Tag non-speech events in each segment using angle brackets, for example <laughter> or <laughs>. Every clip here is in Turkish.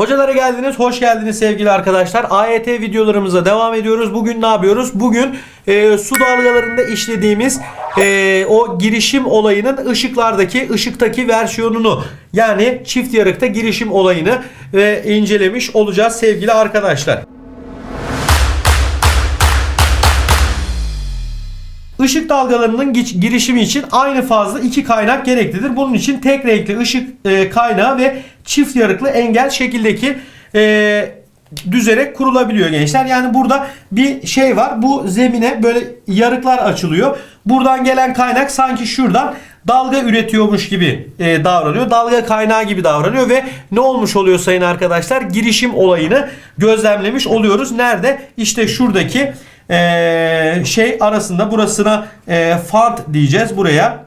Hocalara geldiniz, hoş geldiniz sevgili arkadaşlar. AYT videolarımıza devam ediyoruz. Bugün ne yapıyoruz? Bugün e, su dalgalarında işlediğimiz e, o girişim olayının ışıklardaki, ışıktaki versiyonunu yani çift yarıkta girişim olayını e, incelemiş olacağız sevgili arkadaşlar. Işık dalgalarının girişimi için aynı fazla iki kaynak gereklidir. Bunun için tek renkli ışık e, kaynağı ve çift yarıklı engel şekildeki e, düzerek kurulabiliyor gençler. Yani burada bir şey var. Bu zemine böyle yarıklar açılıyor. Buradan gelen kaynak sanki şuradan dalga üretiyormuş gibi e, davranıyor. Dalga kaynağı gibi davranıyor ve ne olmuş oluyor sayın arkadaşlar? Girişim olayını gözlemlemiş oluyoruz. Nerede? İşte şuradaki e, şey arasında burasına e, fant diyeceğiz buraya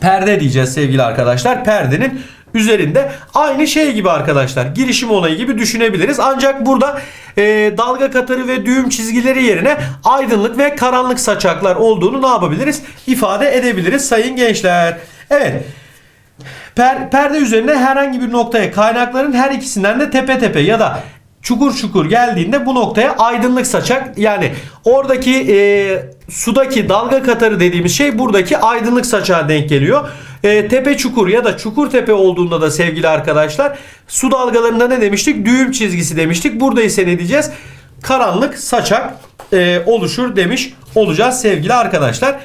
perde diyeceğiz sevgili arkadaşlar. Perdenin üzerinde aynı şey gibi arkadaşlar. Girişim olayı gibi düşünebiliriz. Ancak burada e, dalga katarı ve düğüm çizgileri yerine aydınlık ve karanlık saçaklar olduğunu ne yapabiliriz? İfade edebiliriz sayın gençler. Evet. Per- perde üzerine herhangi bir noktaya kaynakların her ikisinden de tepe tepe ya da çukur çukur geldiğinde bu noktaya aydınlık saçak yani oradaki e, sudaki dalga katarı dediğimiz şey buradaki aydınlık saçağa denk geliyor. E, tepe çukur ya da çukur tepe olduğunda da sevgili arkadaşlar su dalgalarında ne demiştik? Düğüm çizgisi demiştik. Burada ise ne diyeceğiz? Karanlık saçak e, oluşur demiş olacağız sevgili arkadaşlar.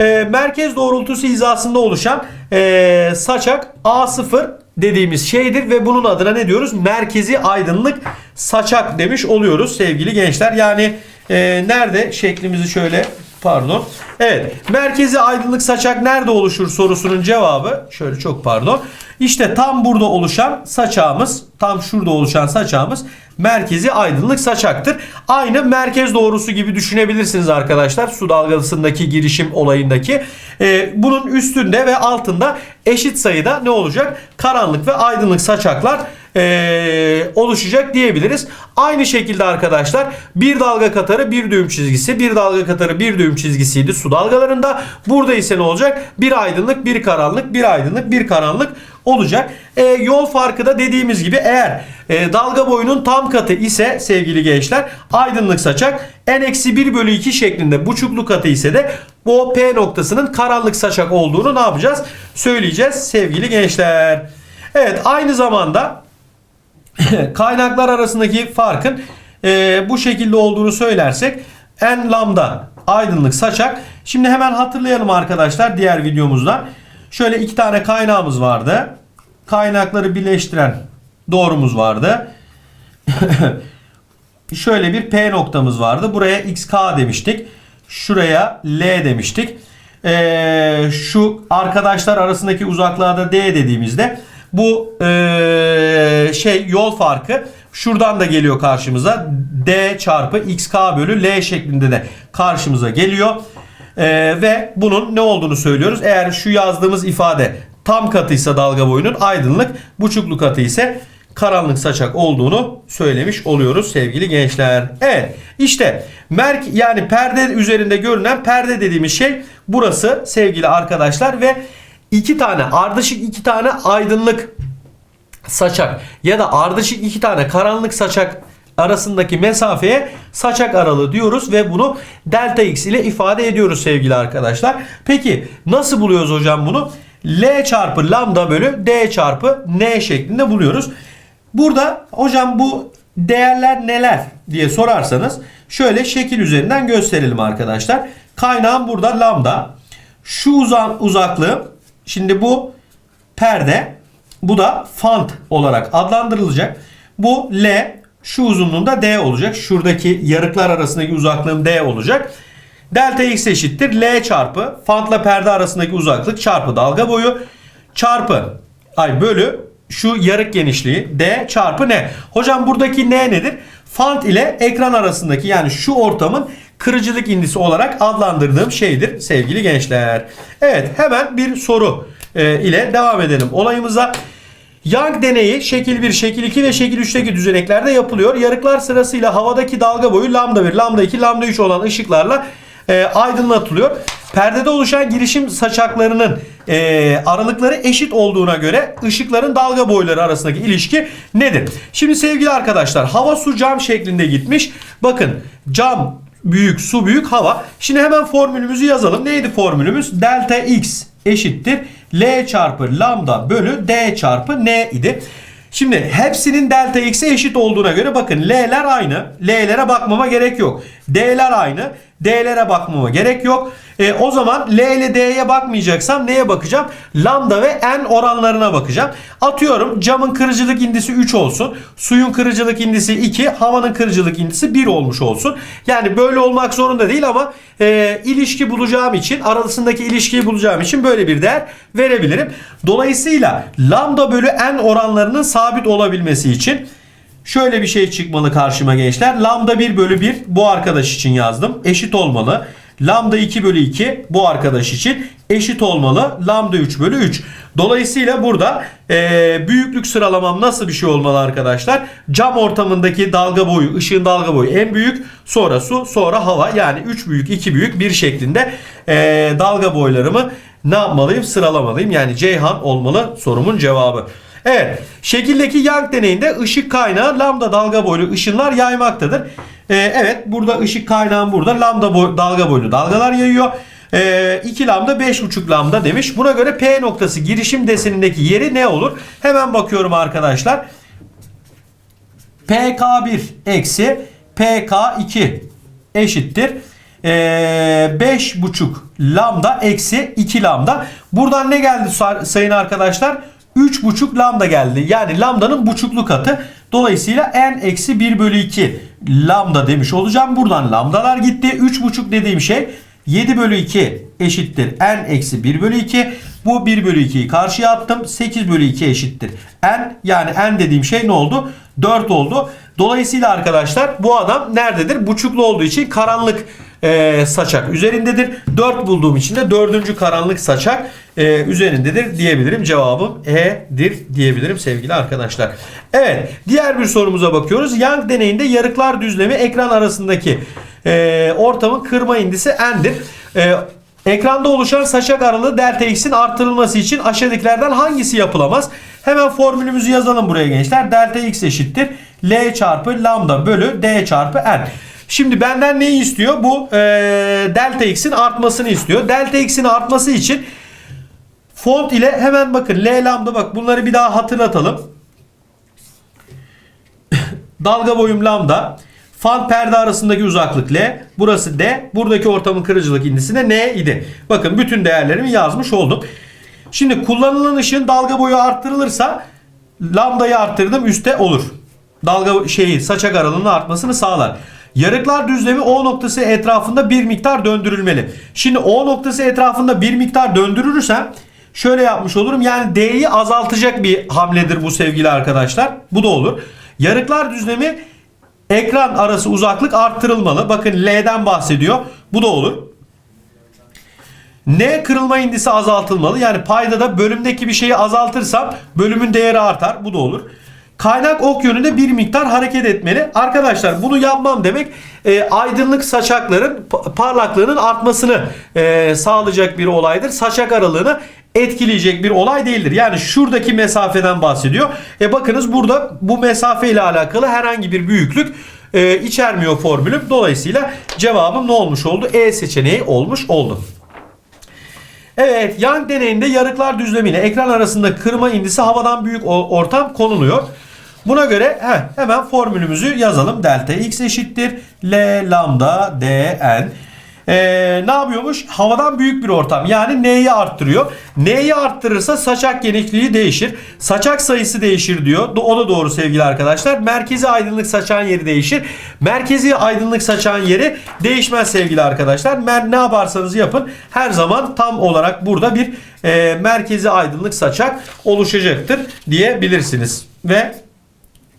E, merkez doğrultusu hizasında oluşan e, saçak A0 dediğimiz şeydir ve bunun adına ne diyoruz? Merkezi aydınlık saçak demiş oluyoruz sevgili gençler. Yani e, nerede şeklimizi şöyle pardon. Evet merkezi aydınlık saçak nerede oluşur sorusunun cevabı şöyle çok pardon. İşte tam burada oluşan saçağımız tam şurada oluşan saçağımız merkezi aydınlık saçaktır. Aynı merkez doğrusu gibi düşünebilirsiniz arkadaşlar. Su dalgasındaki girişim olayındaki. Ee, bunun üstünde ve altında eşit sayıda ne olacak? Karanlık ve aydınlık saçaklar ee, oluşacak diyebiliriz. Aynı şekilde arkadaşlar bir dalga katarı bir düğüm çizgisi, bir dalga katarı bir düğüm çizgisiydi su dalgalarında. Burada ise ne olacak? Bir aydınlık, bir karanlık, bir aydınlık, bir karanlık olacak. E, yol farkı da dediğimiz gibi eğer e, dalga boyunun tam katı ise sevgili gençler aydınlık saçak n-1 bölü 2 şeklinde buçuklu katı ise de bu P noktasının karanlık saçak olduğunu ne yapacağız? Söyleyeceğiz sevgili gençler. Evet aynı zamanda <laughs> kaynaklar arasındaki farkın e, bu şekilde olduğunu söylersek n lambda aydınlık saçak. Şimdi hemen hatırlayalım arkadaşlar diğer videomuzdan. Şöyle iki tane kaynağımız vardı. Kaynakları birleştiren doğrumuz vardı. <laughs> Şöyle bir P noktamız vardı. Buraya XK demiştik. Şuraya L demiştik. Ee, şu arkadaşlar arasındaki uzaklığa da D dediğimizde bu ee, şey yol farkı şuradan da geliyor karşımıza. D çarpı XK bölü L şeklinde de karşımıza geliyor. Ee, ve bunun ne olduğunu söylüyoruz. Eğer şu yazdığımız ifade tam katıysa dalga boyunun aydınlık, buçuklu katı ise karanlık saçak olduğunu söylemiş oluyoruz sevgili gençler. Evet işte merk yani perde üzerinde görünen perde dediğimiz şey burası sevgili arkadaşlar ve iki tane ardışık iki tane aydınlık saçak ya da ardışık iki tane karanlık saçak arasındaki mesafeye saçak aralığı diyoruz ve bunu delta x ile ifade ediyoruz sevgili arkadaşlar. Peki nasıl buluyoruz hocam bunu? L çarpı lambda bölü D çarpı N şeklinde buluyoruz. Burada hocam bu değerler neler diye sorarsanız şöyle şekil üzerinden gösterelim arkadaşlar. Kaynağım burada lambda. Şu uzan uzaklığı şimdi bu perde bu da fant olarak adlandırılacak. Bu L şu uzunluğunda D olacak. Şuradaki yarıklar arasındaki uzaklığım D olacak. Delta x eşittir L çarpı fantla perde arasındaki uzaklık çarpı dalga boyu çarpı ay bölü şu yarık genişliği D çarpı N. Hocam buradaki N nedir? Fant ile ekran arasındaki yani şu ortamın kırıcılık indisi olarak adlandırdığım şeydir sevgili gençler. Evet hemen bir soru e, ile devam edelim olayımıza. Young deneyi şekil 1, şekil 2 ve şekil 3'teki düzeneklerde yapılıyor. Yarıklar sırasıyla havadaki dalga boyu lambda 1, lambda 2, lambda 3 olan ışıklarla e, aydınlatılıyor. Perdede oluşan girişim saçaklarının e, aralıkları eşit olduğuna göre ışıkların dalga boyları arasındaki ilişki nedir? Şimdi sevgili arkadaşlar hava su cam şeklinde gitmiş. Bakın cam büyük su büyük hava. Şimdi hemen formülümüzü yazalım. Neydi formülümüz? Delta x eşittir L çarpı lambda bölü D çarpı N idi. Şimdi hepsinin delta x'e eşit olduğuna göre bakın L'ler aynı. L'lere bakmama gerek yok. D'ler aynı. D'lere bakmama gerek yok. E, o zaman L ile D'ye bakmayacaksam neye bakacağım? Lambda ve N oranlarına bakacağım. Atıyorum camın kırıcılık indisi 3 olsun. Suyun kırıcılık indisi 2. Havanın kırıcılık indisi 1 olmuş olsun. Yani böyle olmak zorunda değil ama e, ilişki bulacağım için arasındaki ilişkiyi bulacağım için böyle bir değer verebilirim. Dolayısıyla lambda bölü N oranlarının sabit olabilmesi için Şöyle bir şey çıkmalı karşıma gençler. Lambda 1 bölü 1 bu arkadaş için yazdım. Eşit olmalı. Lambda 2 bölü 2 bu arkadaş için eşit olmalı. Lambda 3 bölü 3. Dolayısıyla burada e, büyüklük sıralamam nasıl bir şey olmalı arkadaşlar? Cam ortamındaki dalga boyu, ışığın dalga boyu en büyük. Sonra su, sonra hava. Yani 3 büyük, 2 büyük bir şeklinde e, dalga boylarımı ne yapmalıyım? Sıralamalıyım. Yani Ceyhan olmalı sorumun cevabı. Evet. Şekildeki Young deneyinde ışık kaynağı lambda dalga boylu ışınlar yaymaktadır. Ee, evet burada ışık kaynağı burada lambda boy, dalga boylu dalgalar yayıyor. Ee, 2 lambda 5,5 lambda demiş. Buna göre P noktası girişim desenindeki yeri ne olur? Hemen bakıyorum arkadaşlar. PK1 eksi PK2 eşittir. Ee, 5,5 lambda eksi 2 lambda. Buradan ne geldi sayın arkadaşlar? 3,5 lambda geldi. Yani lambdanın buçuklu katı. Dolayısıyla n eksi 1 bölü 2 lambda demiş olacağım. Buradan lambdalar gitti. 3,5 dediğim şey 7 bölü 2 eşittir n eksi 1 bölü 2. Bu 1 bölü 2'yi karşıya attım. 8 bölü 2 eşittir n. Yani n dediğim şey ne oldu? 4 oldu. Dolayısıyla arkadaşlar bu adam nerededir? Buçuklu olduğu için karanlık e, saçak üzerindedir. 4 bulduğum için de 4. karanlık saçak e, üzerindedir diyebilirim. Cevabım E'dir diyebilirim sevgili arkadaşlar. Evet diğer bir sorumuza bakıyoruz. Young deneyinde yarıklar düzlemi ekran arasındaki e, ortamın kırma indisi n'dir. E, Ekranda oluşan saçak aralığı delta x'in artırılması için aşağıdakilerden hangisi yapılamaz? Hemen formülümüzü yazalım buraya gençler. Delta x eşittir. L çarpı lambda bölü D çarpı n. Şimdi benden neyi istiyor? Bu e, delta x'in artmasını istiyor. Delta x'in artması için font ile hemen bakın L lambda bak bunları bir daha hatırlatalım. <coughs> Dalga boyum lambda. Fan perde arasındaki uzaklık L. Burası D. Buradaki ortamın kırıcılık indisi de N idi. Bakın bütün değerlerimi yazmış oldum. Şimdi kullanılan ışığın dalga boyu arttırılırsa lambdayı arttırdım üstte olur. Dalga şeyi saçak aralığının artmasını sağlar. Yarıklar düzlemi O noktası etrafında bir miktar döndürülmeli. Şimdi O noktası etrafında bir miktar döndürürsem şöyle yapmış olurum. Yani D'yi azaltacak bir hamledir bu sevgili arkadaşlar. Bu da olur. Yarıklar düzlemi ekran arası uzaklık arttırılmalı. Bakın L'den bahsediyor. Bu da olur. N kırılma indisi azaltılmalı. Yani payda da bölümdeki bir şeyi azaltırsam bölümün değeri artar. Bu da olur. Kaynak ok yönünde bir miktar hareket etmeli. Arkadaşlar bunu yapmam demek e, aydınlık saçakların parlaklığının artmasını e, sağlayacak bir olaydır. Saçak aralığını etkileyecek bir olay değildir. Yani şuradaki mesafeden bahsediyor. E bakınız burada bu mesafe ile alakalı herhangi bir büyüklük e, içermiyor formülüm. Dolayısıyla cevabım ne olmuş oldu? E seçeneği olmuş oldu. Evet, Young deneyinde yarıklar düzlemiyle ekran arasında kırma indisi havadan büyük ortam konuluyor. Buna göre heh, hemen formülümüzü yazalım. Delta x eşittir. L lambda dn. Ee, ne yapıyormuş? Havadan büyük bir ortam. Yani N'yi arttırıyor. N'yi arttırırsa saçak genişliği değişir. Saçak sayısı değişir diyor. O da doğru sevgili arkadaşlar. Merkezi aydınlık saçan yeri değişir. Merkezi aydınlık saçan yeri değişmez sevgili arkadaşlar. Mer ne yaparsanız yapın her zaman tam olarak burada bir e, merkezi aydınlık saçak oluşacaktır diyebilirsiniz. Ve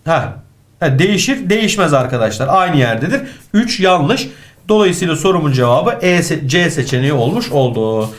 Ha. ha. Değişir, değişmez arkadaşlar. Aynı yerdedir. 3 yanlış. Dolayısıyla sorumun cevabı E, C seçeneği olmuş oldu.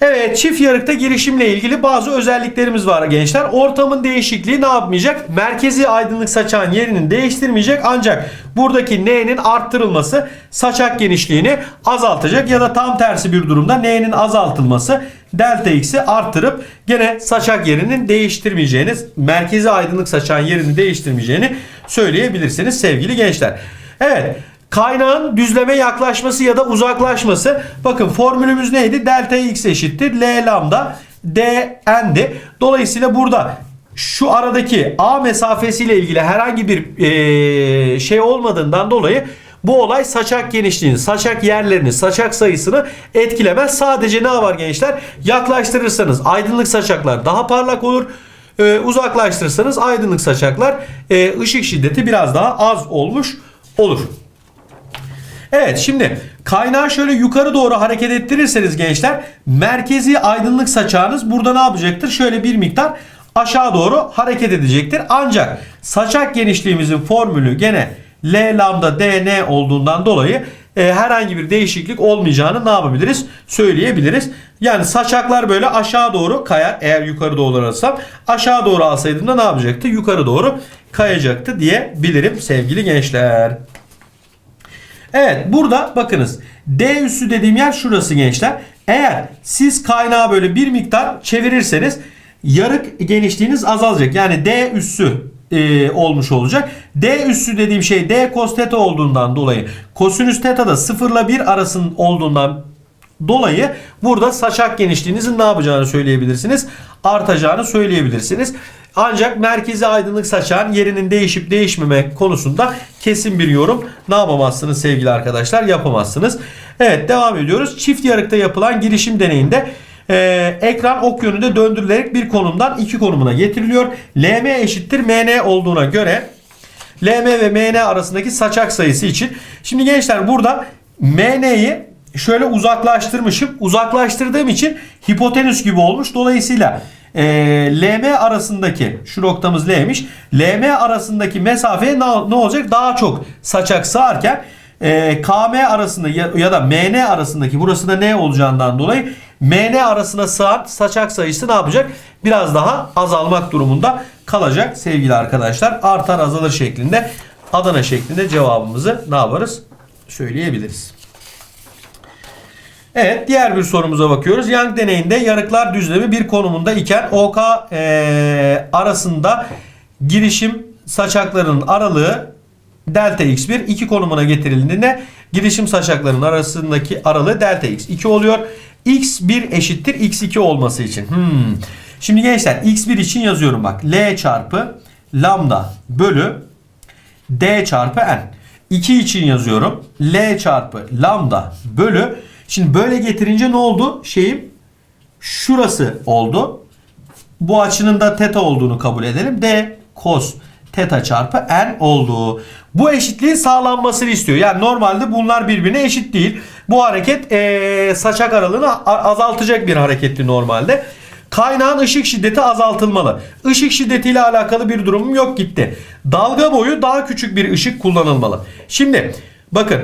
Evet çift yarıkta girişimle ilgili bazı özelliklerimiz var gençler. Ortamın değişikliği ne yapmayacak? Merkezi aydınlık saçan yerinin değiştirmeyecek ancak buradaki N'nin arttırılması saçak genişliğini azaltacak ya da tam tersi bir durumda N'nin azaltılması delta x'i arttırıp gene saçak yerinin değiştirmeyeceğiniz, merkezi aydınlık saçan yerini değiştirmeyeceğini söyleyebilirsiniz sevgili gençler. Evet. Kaynağın düzleme yaklaşması ya da uzaklaşması. Bakın formülümüz neydi? Delta x eşittir. L lambda d n'di. Dolayısıyla burada şu aradaki A mesafesiyle ilgili herhangi bir şey olmadığından dolayı bu olay saçak genişliğini, saçak yerlerini, saçak sayısını etkilemez. Sadece ne var gençler? Yaklaştırırsanız aydınlık saçaklar daha parlak olur. Ee, uzaklaştırırsanız aydınlık saçaklar e, ışık şiddeti biraz daha az olmuş olur. Evet şimdi kaynağı şöyle yukarı doğru hareket ettirirseniz gençler merkezi aydınlık saçağınız burada ne yapacaktır? Şöyle bir miktar aşağı doğru hareket edecektir. Ancak saçak genişliğimizin formülü gene L lambda dn olduğundan dolayı e, herhangi bir değişiklik olmayacağını ne yapabiliriz? Söyleyebiliriz. Yani saçaklar böyle aşağı doğru kayar. Eğer yukarı doğru alırsam aşağı doğru alsaydım da ne yapacaktı? Yukarı doğru kayacaktı diyebilirim sevgili gençler. Evet burada bakınız D üssü dediğim yer şurası gençler. Eğer siz kaynağı böyle bir miktar çevirirseniz yarık genişliğiniz azalacak. Yani D üssü e, olmuş olacak. D üssü dediğim şey D cos theta olduğundan dolayı kosinüs theta da 0 ile 1 arasının olduğundan dolayı burada saçak genişliğinizin ne yapacağını söyleyebilirsiniz. Artacağını söyleyebilirsiniz. Ancak merkezi aydınlık saçağın yerinin değişip değişmeme konusunda kesin bir yorum ne yapamazsınız sevgili arkadaşlar yapamazsınız. Evet devam ediyoruz. Çift yarıkta yapılan girişim deneyinde e, ekran ok yönünde döndürülerek bir konumdan iki konumuna getiriliyor. LM eşittir MN olduğuna göre LM ve MN arasındaki saçak sayısı için. Şimdi gençler burada MN'yi şöyle uzaklaştırmışım. Uzaklaştırdığım için hipotenüs gibi olmuş. Dolayısıyla e, LM arasındaki şu noktamız L'miş. LM arasındaki mesafeye ne, ne olacak? Daha çok saçak sığarken e, KM arasında ya, ya da MN arasındaki burası da ne olacağından dolayı MN arasına sığan saçak sayısı ne yapacak? Biraz daha azalmak durumunda kalacak sevgili arkadaşlar. Artar azalır şeklinde Adana şeklinde cevabımızı ne yaparız? Söyleyebiliriz. Evet diğer bir sorumuza bakıyoruz. Young deneyinde yarıklar düzlemi bir konumunda iken OK e, arasında girişim saçaklarının aralığı delta x1 iki konumuna getirildiğinde girişim saçaklarının arasındaki aralığı delta x2 oluyor. X1 eşittir x2 olması için. Hmm. Şimdi gençler x1 için yazıyorum bak. L çarpı lambda bölü d çarpı n. 2 için yazıyorum. L çarpı lambda bölü. Şimdi böyle getirince ne oldu? Şeyim şurası oldu. Bu açının da teta olduğunu kabul edelim. D cos teta çarpı n oldu. Bu eşitliğin sağlanmasını istiyor. Yani normalde bunlar birbirine eşit değil. Bu hareket ee, saçak aralığını azaltacak bir hareketti normalde. Kaynağın ışık şiddeti azaltılmalı. Işık şiddetiyle alakalı bir durumum yok gitti. Dalga boyu daha küçük bir ışık kullanılmalı. Şimdi bakın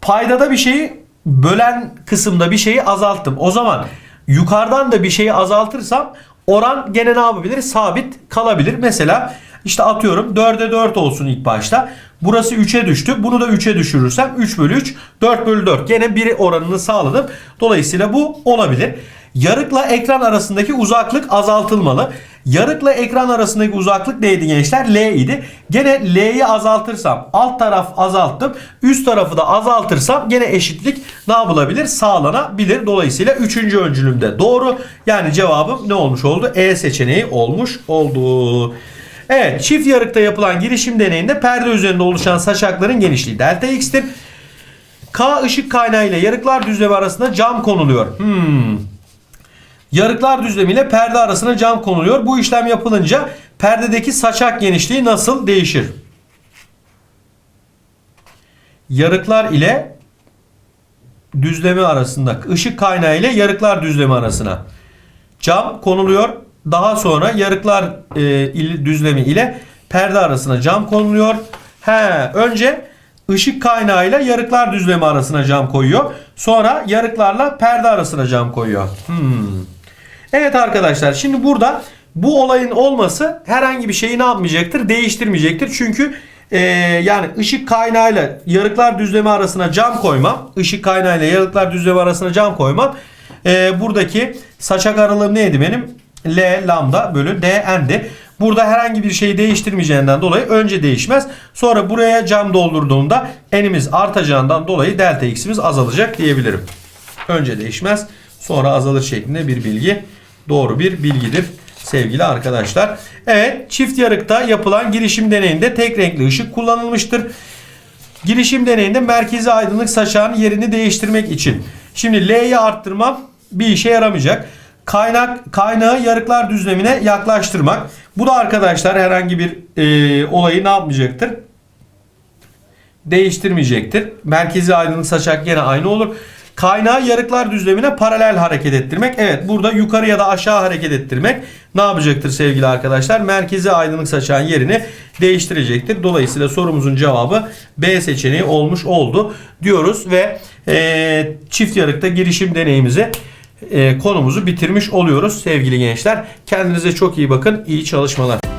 paydada bir şeyi bölen kısımda bir şeyi azalttım. O zaman yukarıdan da bir şeyi azaltırsam oran gene ne yapabilir? Sabit kalabilir. Mesela işte atıyorum 4'e 4 olsun ilk başta. Burası 3'e düştü. Bunu da 3'e düşürürsem 3 bölü 3 4 bölü 4. Gene bir oranını sağladım. Dolayısıyla bu olabilir. Yarıkla ekran arasındaki uzaklık azaltılmalı. Yarıkla ekran arasındaki uzaklık neydi gençler? L idi. Gene L'yi azaltırsam alt taraf azalttım. Üst tarafı da azaltırsam gene eşitlik ne yapılabilir? Sağlanabilir. Dolayısıyla 3. öncülümde doğru. Yani cevabım ne olmuş oldu? E seçeneği olmuş oldu. Evet çift yarıkta yapılan girişim deneyinde perde üzerinde oluşan saçakların genişliği delta x'tir. K ışık kaynağı ile yarıklar düzlemi arasında cam konuluyor. Hmm. Yarıklar düzlemi ile perde arasına cam konuluyor. Bu işlem yapılınca perdedeki saçak genişliği nasıl değişir? Yarıklar ile düzlemi arasında ışık kaynağı ile yarıklar düzlemi arasına cam konuluyor. Daha sonra yarıklar e, düzlemi ile perde arasına cam konuluyor. He, önce ışık kaynağı ile yarıklar düzlemi arasına cam koyuyor. Sonra yarıklarla perde arasına cam koyuyor. Hmm. Evet arkadaşlar şimdi burada bu olayın olması herhangi bir şeyi ne yapmayacaktır? Değiştirmeyecektir. Çünkü e, yani ışık kaynağıyla yarıklar düzlemi arasına cam koymam. ışık kaynağıyla yarıklar düzlemi arasına cam koymam. e, buradaki saçak aralığım neydi benim? L lambda bölü D n'di. Burada herhangi bir şeyi değiştirmeyeceğinden dolayı önce değişmez. Sonra buraya cam doldurduğumda n'imiz artacağından dolayı delta x'imiz azalacak diyebilirim. Önce değişmez sonra azalır şeklinde bir bilgi doğru bir bilgidir sevgili arkadaşlar. Evet çift yarıkta yapılan girişim deneyinde tek renkli ışık kullanılmıştır. Girişim deneyinde merkezi aydınlık saçağın yerini değiştirmek için. Şimdi L'yi arttırmam bir işe yaramayacak. Kaynak kaynağı yarıklar düzlemine yaklaştırmak. Bu da arkadaşlar herhangi bir e, olayı ne yapmayacaktır? Değiştirmeyecektir. Merkezi aydınlık saçak yine aynı olur. Kaynağı yarıklar düzlemine paralel hareket ettirmek. Evet burada yukarı ya da aşağı hareket ettirmek ne yapacaktır sevgili arkadaşlar? Merkezi aydınlık saçağın yerini değiştirecektir. Dolayısıyla sorumuzun cevabı B seçeneği olmuş oldu diyoruz ve e, çift yarıkta girişim deneyimizi konumuzu bitirmiş oluyoruz sevgili gençler. Kendinize çok iyi bakın. İyi çalışmalar.